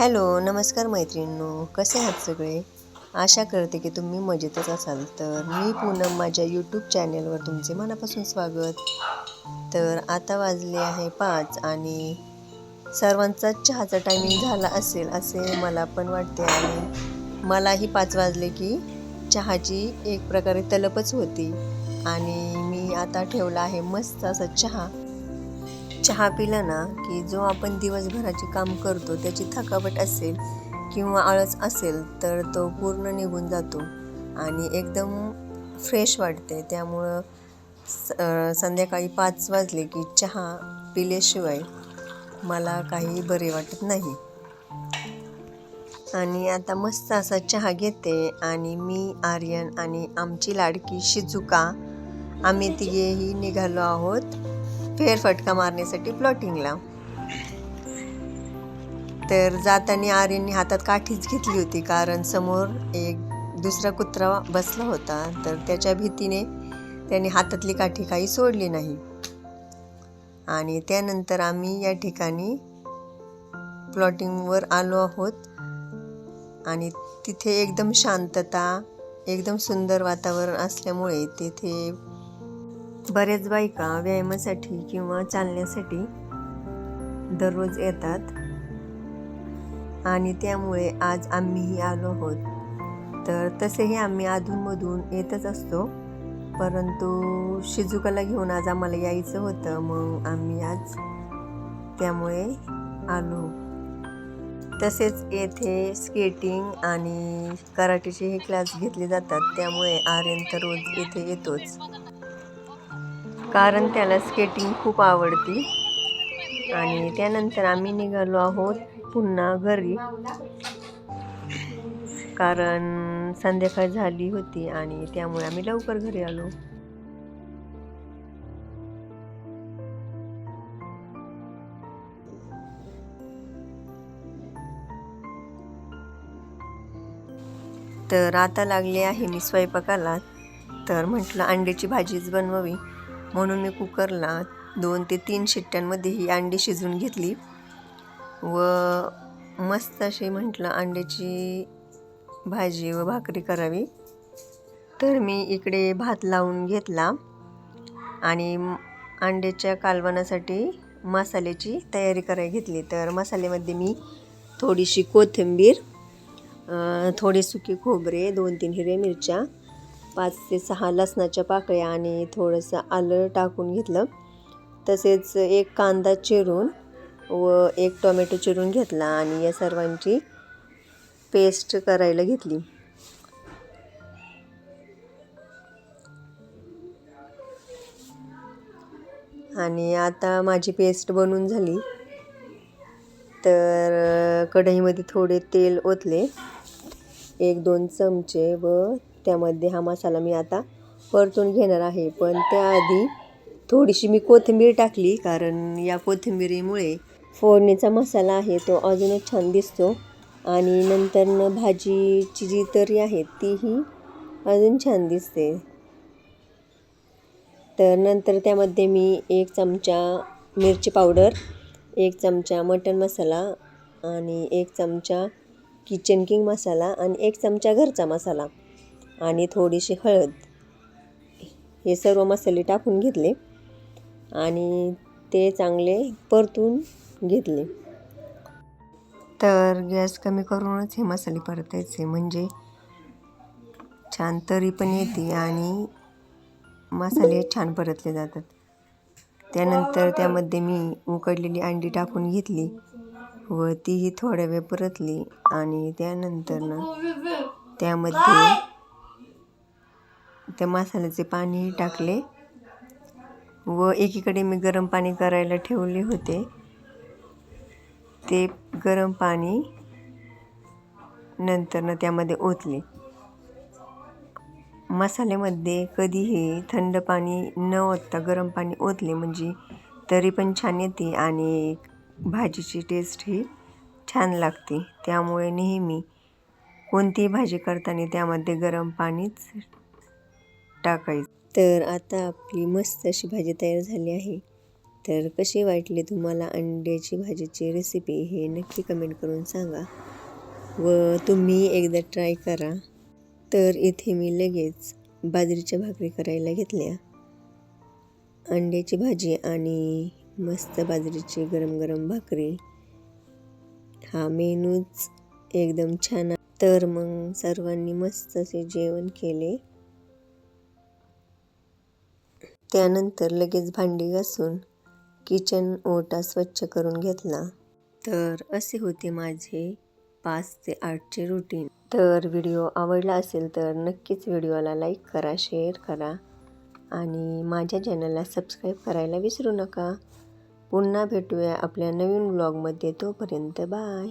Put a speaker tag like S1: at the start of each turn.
S1: Hello नमस्कार मैत्रिणींनो. कसे आहात सगळे? आशा करते की तुम्ही मजेतच असाल. तर मी पूनम माझ्या यूट्यूब चॅनेलवर तुमचे मनापासून स्वागत. तर आता वाजले आहे पाच आणि सर्वांचा चहाचा टायमिंग झाला असेल असे मला पण वाटते आणि मलाही पाच वाजले की चहाची एक प्रकारे तलपच होती. आणि मी आता ठेवला आहे मस्त असा चहा. चहा पिला ना की जो आपण दिवसभराचे काम करतो त्याची थकावट असेल किंवा आळस असेल तर तो पूर्ण निघून जातो आणि एकदम फ्रेश वाटते. त्यामुळं स संध्याकाळी पाच वाजले की चहा पिल्याशिवाय मला काही बरे वाटत नाही. आणि आता मस्त असा चहा घेते आणि मी आर्यन आणि आमची लाडकी शिजुका आम्ही तिघेही निघालो आहोत. फेरफटका मारण्यासाठी प्लॉटिंगला तर जाताना आर्यनने हातात काठीच घेतली होती कारण समोर एक दुसरा कुत्रा बसला होता. तर त्याच्या भीतीने त्याने हातातली काठी काही सोडली नाही. आणि त्यानंतर आम्ही या ठिकाणी प्लॉटिंगवर आलो आहोत. आणि तिथे एकदम शांतता एकदम सुंदर वातावरण असल्यामुळे तिथे बरेच बायका व्यायामासाठी किंवा चालण्यासाठी दररोज येतात. आणि त्यामुळे आज आम्हीही आलो आहोत. तर तसेही आम्ही अधूनमधून येतच असतो. परंतु शिजुकाला घेऊन आज आम्हाला यायचं होतं. मग आम्ही आज त्यामुळे आलो. तसेच येथे स्केटिंग आणि कराटेचे हे क्लास घेतले जातात. त्यामुळे आर्यन तर रोज येथे येतोच. कारण त्याला स्केटिंग खूप आवडती. आणि त्यानंतर आम्ही निघालो आहोत पुन्हा घरी. कारण संध्याकाळ झाली होती आणि त्यामुळे आम्ही लवकर घरी आलो. तर आता लागले आहे मी स्वयंपाकाला. तर म्हटलं अंड्याची भाजीच बनवावी. म्हणून मी कुकरला दोन ते तीन शिट्ट्यांमध्ये ही अंडी शिजवून घेतली व मस्त अशी म्हटलं अंड्याची भाजी व भाकरी करावी. तर मी इकडे भात लावून घेतला आणि अंड्याच्या कालवणासाठी मसाल्याची तयारी करायला घेतली. तर मसाल्यामध्ये मी थोडीशी कोथिंबीर थोडे सुके खोबरे दोन तीन हिरव्या मिरच्या पाच ते सहा लसणाच्या पाकळ्या आणि थोडंसं आलं टाकून घेतलं. तसेच एक कांदा चिरून व एक टोमॅटो चिरून घेतला आणि या सर्वांची पेस्ट करायला घेतली. आणि आता माझी पेस्ट बनून झाली. तर कढईमध्ये थोडे तेल ओतले. एक दोन चमचे व त्यामध्ये हा मसाला मी आता परतून घेणार आहे. पण त्याआधी थोडीशी मी कोथिंबीर टाकली कारण या कोथिंबीरीमुळे फोडणीचा मसाला आहे तो अजूनच छान दिसतो. आणि नंतरनं भाजीची जी तरी आहे तीही अजून छान दिसते. तर नंतर त्यामध्ये मी एक चमचा मिरची पावडर एक चमचा मटन मसाला आणि एक चमचा किचन किंग मसाला आणि एक चमचा घरचा मसाला. आणि थोडीशी हळद. हे सर्व मसाले टाकून घेतले आणि ते चांगले परतून घेतले. तर गॅस कमी करूनच हे मसाले परतायचे. म्हणजे छान तरी पण येते आणि मसाले छान परतले जातात. त्यानंतर त्यामध्ये मी उकडलेली अंडी टाकून घेतली व तीही थोड्या वेळ परतली आणि त्यानंतर ना त्यामध्ये त्या मसाल्याचे पाणीही टाकले व एकीकडे मी गरम पाणी करायला ठेवले होते. ते गरम पाणी नंतरनं त्यामध्ये ओतले. मसाल्यामध्ये कधीही थंड पाणी न ओतता गरम पाणी ओतले म्हणजे तरी पण छान येते आणि भाजीची टेस्ट ही छान लागते. त्यामुळे नेहमी कोणतीही भाजी करताना त्यामध्ये गरम पाणीच टाकायचं. तर आता आपली मस्त अशी भाजी तयार झाली आहे. तर कशी वाटली तुम्हाला अंड्याची भाजीची रेसिपी हे नक्की कमेंट करून सांगा. व तुम्ही एकदा ट्राय करा. तर इथे मी लगेच बाजरीच्या भाकरी करायला घेतल्या. अंड्याची भाजी आणि मस्त बाजरीची गरम गरम भाकरी. हा मेनूच एकदम छान तर मग सर्वांनी मस्त असे जेवण केले. त्यानंतर लगेच भांडी घासून किचन ओटा स्वच्छ करून घेतला. तर असे होते माझे पाच ते आठचे रुटीन तर व्हिडिओ आवडला असेल तर नक्कीच व्हिडिओला लाईक करा शेअर करा आणि माझ्या चॅनलला सबस्क्राईब करायला विसरू नका. पुन्हा भेटूया आपल्या नवीन ब्लॉगमध्ये तोपर्यंत बाय